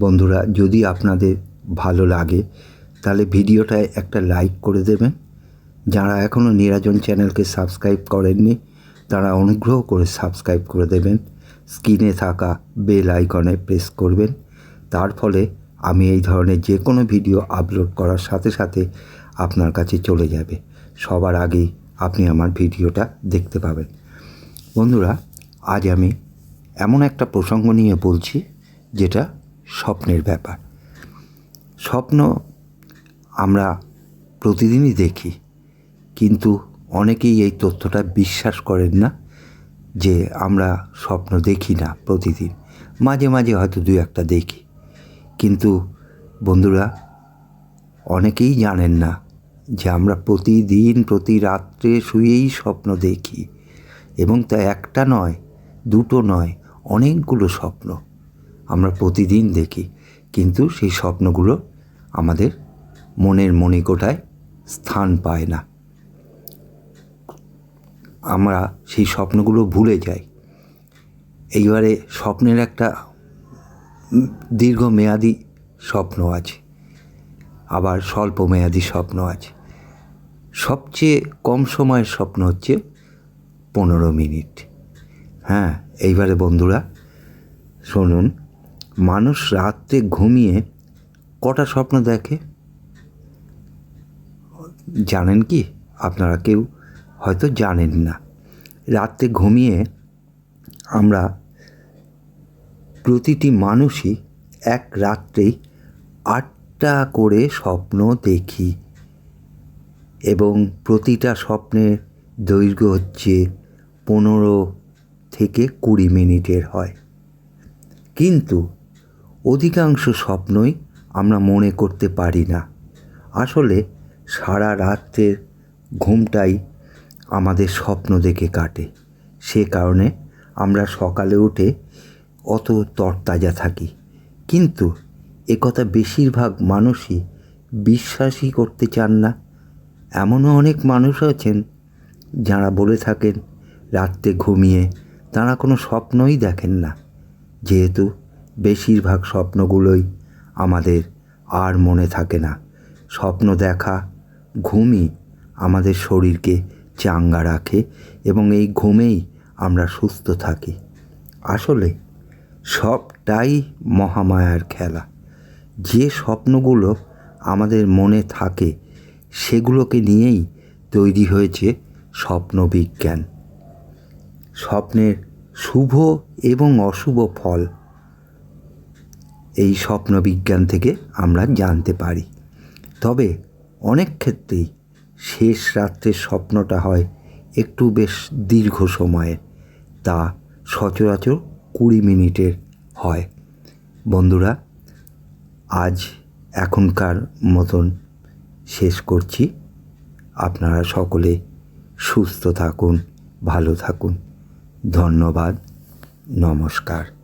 বন্ধুরা, যদি আপনাদের ভালো লাগে, তাহলে ভিডিওটায় একটা লাইক করে দেবেন। যারা এখনও নিরাজন চ্যানেলকে সাবস্ক্রাইব করেননি, তারা অনুগ্রহ করে সাবস্ক্রাইব করে দেবেন। স্ক্রিনে থাকা বেল আইকনে প্রেস করবেন। তার ফলে আমি এই ধরনের যে কোনো ভিডিও আপলোড করার সাথে সাথে আপনার কাছে চলে যাবে। সবার আগেই আপনি আমার ভিডিওটা দেখতে পাবেন। বন্ধুরা, আজ আমি এমন একটা প্রসঙ্গ নিয়ে বলছি, যেটা স্বপ্নের ব্যাপার। স্বপ্ন আমরা প্রতিদিনই দেখি, কিন্তু অনেকেই এই তথ্যটা বিশ্বাস করেন না যে আমরা স্বপ্ন দেখি না প্রতিদিন। মাঝে মাঝে হয়তো দু একটা দেখি। কিন্তু বন্ধুরা, অনেকেই জানেন না যে আমরা প্রতিদিন, প্রতি রাত্রে শুয়েই স্বপ্ন দেখি। এবং তা একটা নয়, দুটো নয়, অনেকগুলো স্বপ্ন। আমরা প্রতিদিন দেখি। কিন্তু সেই স্বপ্নগুলো আমাদের মনের মণিকোঠায় স্থান পায় না। আমরা সেই স্বপ্নগুলো ভুলে যাই। এইবারে স্বপ্নের একটা দীর্ঘমেয়াদী স্বপ্ন আছে। আবার স্বল্প মেয়াদী স্বপ্ন আছে। সবচেয়ে কম সময়ের স্বপ্ন হচ্ছে পনেরো মিনিট। হ্যাঁ এইবারে বন্ধুরা, শুনুন। মানুষ রাত্রে ঘুমিয়ে কটা স্বপ্ন দেখে? জানেন কি? আপনারা কেউ হয়তো জানেন না। রাত্রে ঘুমিয়ে আমরা প্রতিটি মানুষই এক রাত্রেই আটটা করে স্বপ্ন দেখি এবং প্রতিটা স্বপ্নের দৈর্ঘ্য হচ্ছে পনেরো থেকে কুড়ি মিনিটের হয়। কিন্তু অধিকাংশ স্বপ্নই আমরা মনে করতে পারি না। আসলে সারা রাত্রের ঘুমটাই আমাদের স্বপ্ন দেখে কাটে। সে কারণে আমরা সকালে উঠে অত তরতাজা থাকি। কিন্তু একথা বেশিরভাগ মানুষই বিশ্বাসই করতে চান না। এমনও অনেক মানুষ আছেন যারা বলে থাকেন, রাত্রে ঘুমিয়ে তারা কোনো স্বপ্নই দেখেন না। যেহেতু বেশিরভাগ স্বপ্নগুলোই আমাদের আর মনে থাকে না। স্বপ্ন দেখা ঘুমই আমাদের শরীরকে চাঙ্গা রাখে এবং এই ঘুমেই আমরা সুস্থ থাকি। আসলে সবটাই মহামায়ার খেলা। যে স্বপ্নগুলো আমাদের মনে থাকে, সেগুলোকে নিয়েই তৈরি হয়েছে স্বপ্ন বিজ্ঞান স্বপ্নের শুভ এবং অশুভ ফল এই স্বপ্ন বিজ্ঞান থেকে আমরা জানতে পারি। তবে অনেক ক্ষেত্রেই শেষ রাত্রের স্বপ্নটা হয় একটু বেশ দীর্ঘ সময়ের তা সচরাচর কুড়ি মিনিটের হয়। বন্ধুরা, আজ এখনকার মতন শেষ করছি। আপনারা সকলে সুস্থ থাকুন, ভালো থাকুন। ধন্যবাদ, নমস্কার।